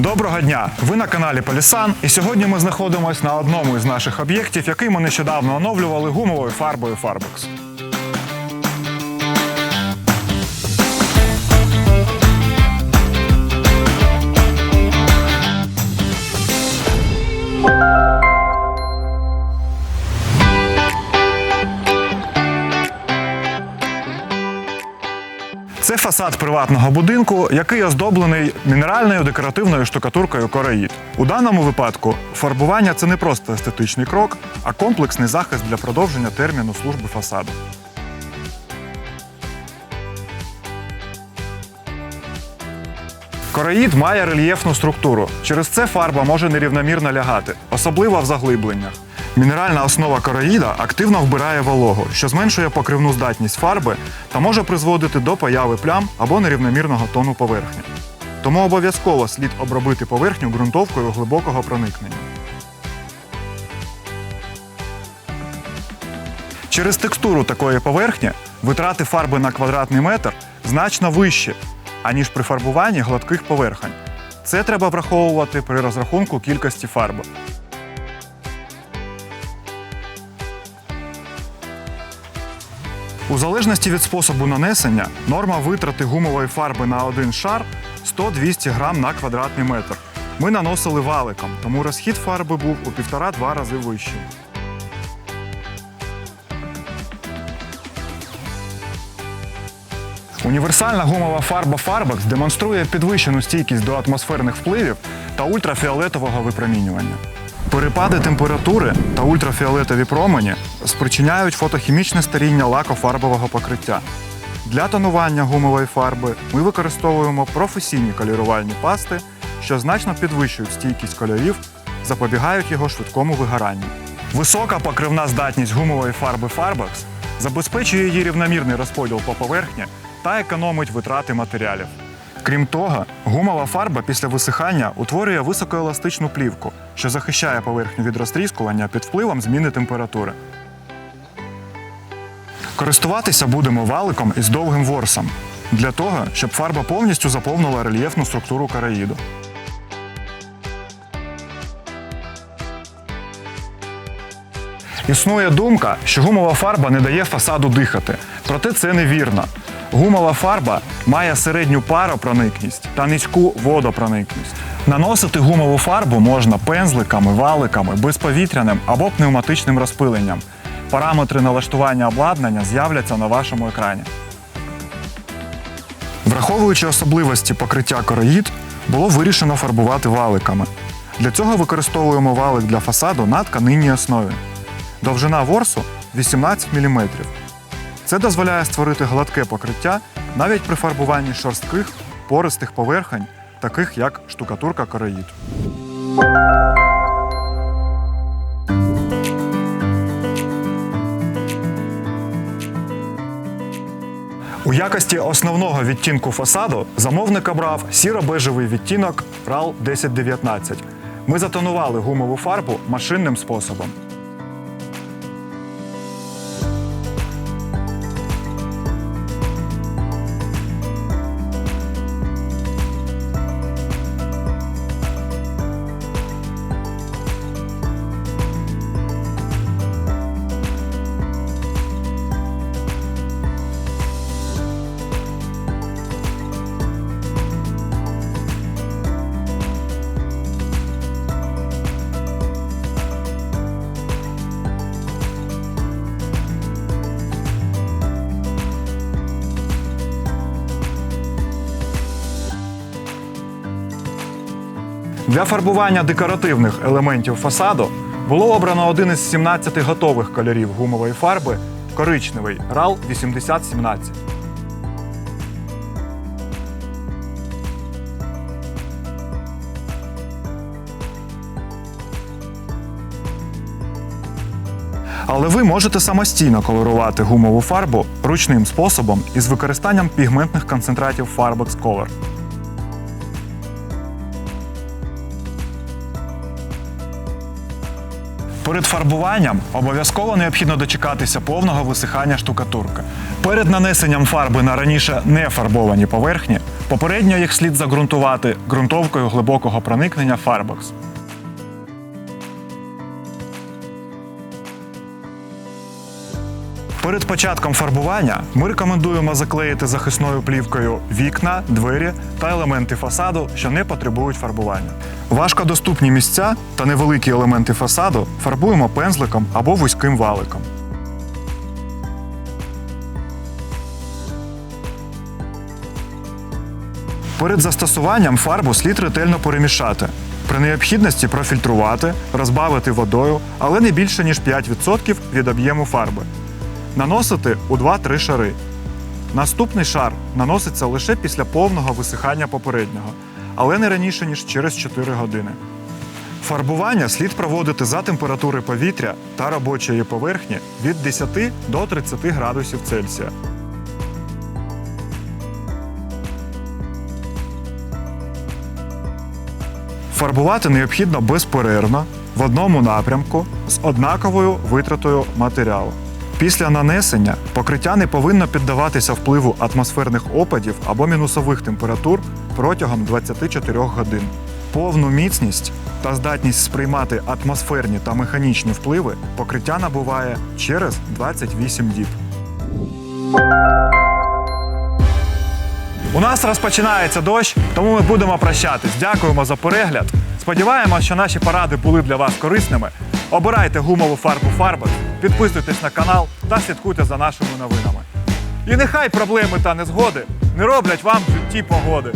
Доброго дня! Ви на каналі Полісан, і сьогодні ми знаходимося на одному із наших об'єктів, який ми нещодавно оновлювали гумовою фарбою Farbox. Це фасад приватного будинку, який оздоблений мінеральною декоративною штукатуркою кораїд. У даному випадку фарбування це не просто естетичний крок, а комплексний захист для продовження терміну служби фасаду. Кораїд має рельєфну структуру. Через це фарба може нерівномірно лягати, особливо в заглибленнях. Мінеральна основа кораїда активно вбирає вологу, що зменшує покривну здатність фарби та може призводити до появи плям або нерівномірного тону поверхні. Тому обов'язково слід обробити поверхню ґрунтовкою глибокого проникнення. Через текстуру такої поверхні витрати фарби на квадратний метр значно вищі, аніж при фарбуванні гладких поверхень. Це треба враховувати при розрахунку кількості фарби. У залежності від способу нанесення норма витрати гумової фарби на один шар 100-200 грам на квадратний метр. Ми наносили валиком, тому розхід фарби був у півтора-два рази вищий. Універсальна гумова фарба Farbox демонструє підвищену стійкість до атмосферних впливів та ультрафіолетового випромінювання. Перепади температури та ультрафіолетові промені спричиняють фотохімічне старіння лакофарбового покриття. Для тонування гумової фарби ми використовуємо професійні колірувальні пасти, що значно підвищують стійкість кольорів, запобігають його швидкому вигоранню. Висока покривна здатність гумової фарби Farbox забезпечує її рівномірний розподіл по поверхні та економить витрати матеріалів. Крім того, гумова фарба після висихання утворює високоеластичну плівку, що захищає поверхню від розтріскування під впливом зміни температури. Користуватися будемо валиком із довгим ворсом для того, щоб фарба повністю заповнила рельєфну структуру караїду. Існує думка, що гумова фарба не дає фасаду дихати. Проте це невірно. Гумова фарба має середню паропроникність та низьку водопроникність. Наносити гумову фарбу можна пензликами, валиками, безповітряним або пневматичним розпиленням. Параметри налаштування обладнання з'являться на вашому екрані. Враховуючи особливості покриття короїд, було вирішено фарбувати валиками. Для цього використовуємо валик для фасаду на тканинній основі. Довжина ворсу 18 мм. Це дозволяє створити гладке покриття навіть при фарбуванні шорстких пористих поверхень, таких як штукатурка короїд. У якості основного відтінку фасаду замовник обрав сіро-бежевий відтінок RAL 1019. Ми затонували гумову фарбу машинним способом. Для фарбування декоративних елементів фасаду було обрано один із 17 готових кольорів гумової фарби коричневий RAL 8017. Але ви можете самостійно колорувати гумову фарбу ручним способом із використанням пігментних концентратів Farbox Color. Перед фарбуванням обов'язково необхідно дочекатися повного висихання штукатурки. Перед нанесенням фарби на раніше не фарбовані поверхні попередньо їх слід загрунтувати ґрунтовкою глибокого проникнення Farbox. Перед початком фарбування ми рекомендуємо заклеїти захисною плівкою вікна, двері та елементи фасаду, що не потребують фарбування. Важкодоступні місця та невеликі елементи фасаду фарбуємо пензликом або вузьким валиком. Перед застосуванням фарбу слід ретельно перемішати. При необхідності профільтрувати, розбавити водою, але не більше ніж 5% від об'єму фарби. Наносити у 2-3 шари. Наступний шар наноситься лише після повного висихання попереднього, але не раніше ніж через 4 години. Фарбування слід проводити за температури повітря та робочої поверхні від 10 до 30 градусів Цельсія. Фарбувати необхідно безперервно в одному напрямку з однаковою витратою матеріалу. Після нанесення покриття не повинно піддаватися впливу атмосферних опадів або мінусових температур протягом 24 годин. Повну міцність та здатність сприймати атмосферні та механічні впливи покриття набуває через 28 діб. У нас розпочинається дощ, тому ми будемо прощатись. Дякуємо за перегляд. Сподіваємося, що наші поради були для вас корисними. Обирайте гумову фарбу Farbox, підписуйтесь на канал та слідкуйте за нашими новинами. І нехай проблеми та незгоди не роблять вам в житті погоди.